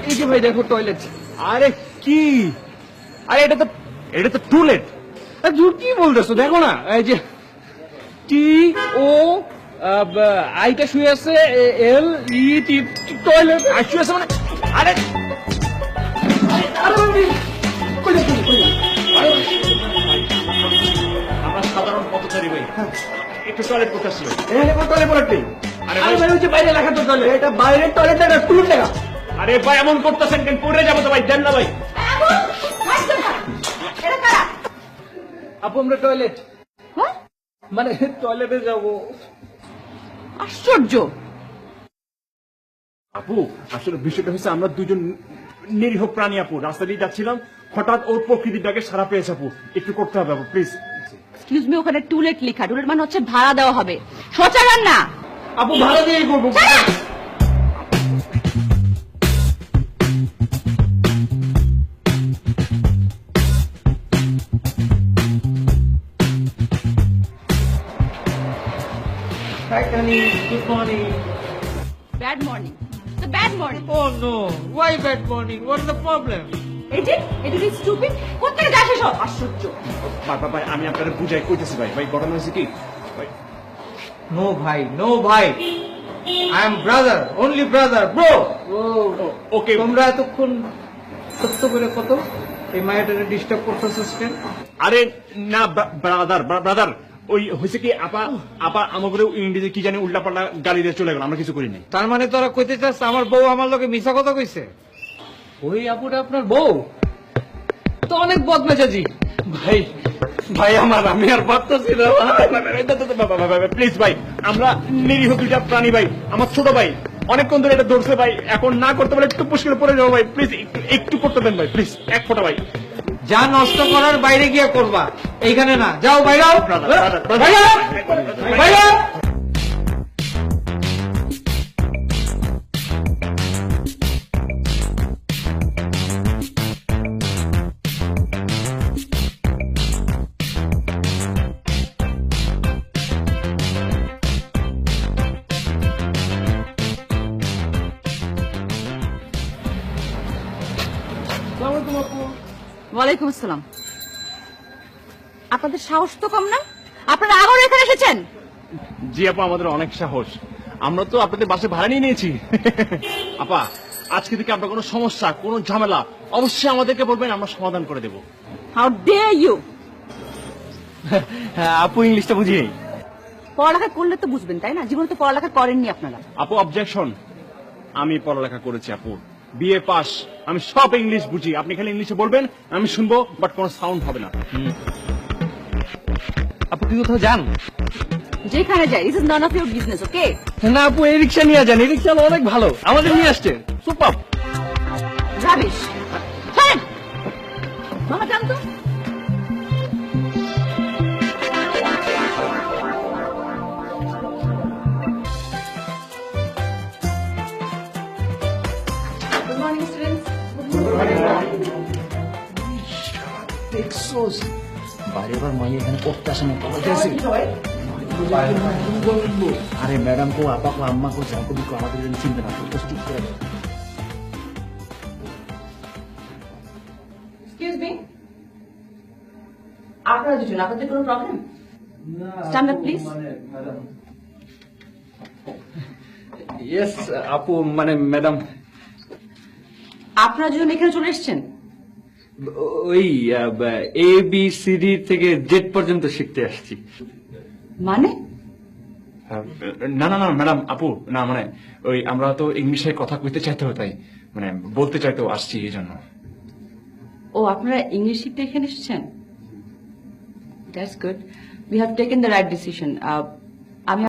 এই যে ভাই দেখো টয়লেট আরে কি? আরে এটা তো এটা তো টুলেট দূর কি বলতেছো? দেখো না এই যে টি ও আইটা শুয়ে আছে এল ই টি টয়লেট আর শুয়ে আছে মানে আরে আমরা সাধারণ পথচারী ভাই। একটু টয়লেট করতে আসছিল টয়লেট পড়ে আরে আরে ভাই- ভাই ওই যে বাইরে লেখা তো টয়লেট এটা বাইরের টয়লেট এটা টুলেট লেখা। আরে ভাই এমন করতেছেন কেন? পড়ে যাব তো ভাই দেন না ভাই। আপু আমরা টয়লেট হ্যাঁ? মানে টয়লেটে যাব। আশ্চর্য। আপু আসলে বিষয়টা হচ্ছে আমরা দুজন নিরীহ প্রাণী আপু। রাস্তা দিয়ে যাচ্ছিলাম হঠাৎ ওর প্রকৃতির ডাকে সারা পেয়েছে আপু। একটু করতে হবে আপু প্লিজ এক্সকিউজ মি ওখানে টুলেট লেখা। টুলেট মানে হচ্ছে ভাড়া দেওয়া হবে। শৌচাগার না আপু ভাড়া দিয়েই করব। Hi, honey. Good morning. Bad morning the bad morning Oh no, why bad morning? What's the problem? কি স্টুপিড আশ্চর্য। ভাই ভাই, ভাই আমি আপনাদের বুঝাই কইতেছি ভাই। ভাই ঘটনা হয়েছে কি? ভাই। No, bhai, no, bhai. I am brother, only brother, bro. ওকে তোমরা এতক্ষণ সত্য করে কত? এই মায়াটারে ডিস্টার্ব করতেছিস কেন আরে না ব্রাদার ব্রাদার ওই হয়েছে কি আপা আপা আমাকে ইংরেজি কি জানি উল্টা পাল্টা গালি দিয়ে চলে গেল আমরা কিছু করি নাই। তার মানে তোরা কইতে চাস আমার বউ আমার লোকে মিশা কথা কইছে? ওই আপুটা আপনার বউ? তো অনেক বদমেজাজি। ভাই ভাই আমার আমি আর পারতেছি না প্লিজ ভাই আমরা নিরীহ দুইটা প্রাণী ভাই আমার ছোট ভাই অনেকক্ষণ ধরে এটা ধরছে ভাই এখন না করতে পারলে একটু মুশকিল পড়ে যাব ভাই প্লিজ একটু করতে দেন ভাই প্লিজ এক ফোটা ভাই। যা নষ্ট করার বাইরে গিয়ে করবা। এইখানে না যাও বাইরে যাও। Brother, brother, brother. বাইরে যাও। বাইরে যাও। আসসালামু আলাইকুম আপু। ওয়ালাইকুম আসসালাম আপনাদের সাহস তো কম না? আপনারা আবার এখানে এসেছেন? জি আপা আমাদের অনেক সাহস। আমরা তো আপনাদের বাসে ভাড়া নিয়ে নিয়েছি। আপা আজকে থেকে আপনার কোনো সমস্যা কোনো ঝামেলা অবশ্যই আমাদেরকে বলবেন আমরা সমাধান করে দেবো। হাউ ডে ইউ হ্যাঁ আপু ইংলিশটা বুঝি নেই। পড়ালেখা করলে তো বুঝবেন তাই না? জীবনে তো পড়ালেখা করেননি আপনারা। আপু অবজেকশন আমি পড়ালেখা করেছি আপু। BA pass. আমি সব ইংলিশ বুঝি। আপনি খালি ইংলিশে বলবেন আমি শুনব বাট কোনো সাউন্ড হবে না। আপু কি কোথাও যান? যেখানে যাই this is none of your business okay না আপু এই রিক্সা নিয়ে যান এই রিক্সা অনেক ভালো। আমাদের নিয়ে আসছে। সুপার রাবিশ হ্যাঁ মামা জান তো। Good morning, students. দেখছোস বাইরে বার মাইয়া এখানে পড়তে আসে না আরে ম্যাডাম কো আপা কো আম্মা কো যা কবি কো আমাদের জন্য চিন্তা না করতে চুপ করে আপনারা দুজন আপনাদের কোনো problem stand up please yes আপু মানে ম্যাডাম। আপনারা দুজন এখানে চলে এসেছেন? ওই এ বি সি ডি থেকে জেড পর্যন্ত শিখতে আসছি। মানে? না না না ম্যাডাম আপু না মানে ওই আমরা তো ইংলিশে কথা কইতে চাইতে তাই মানে বলতে চাইতেও আসছি এই জন্য। ও আপনারা ইংলিশ শিখতে এখানে এসেছেন that's good we have taken the right decision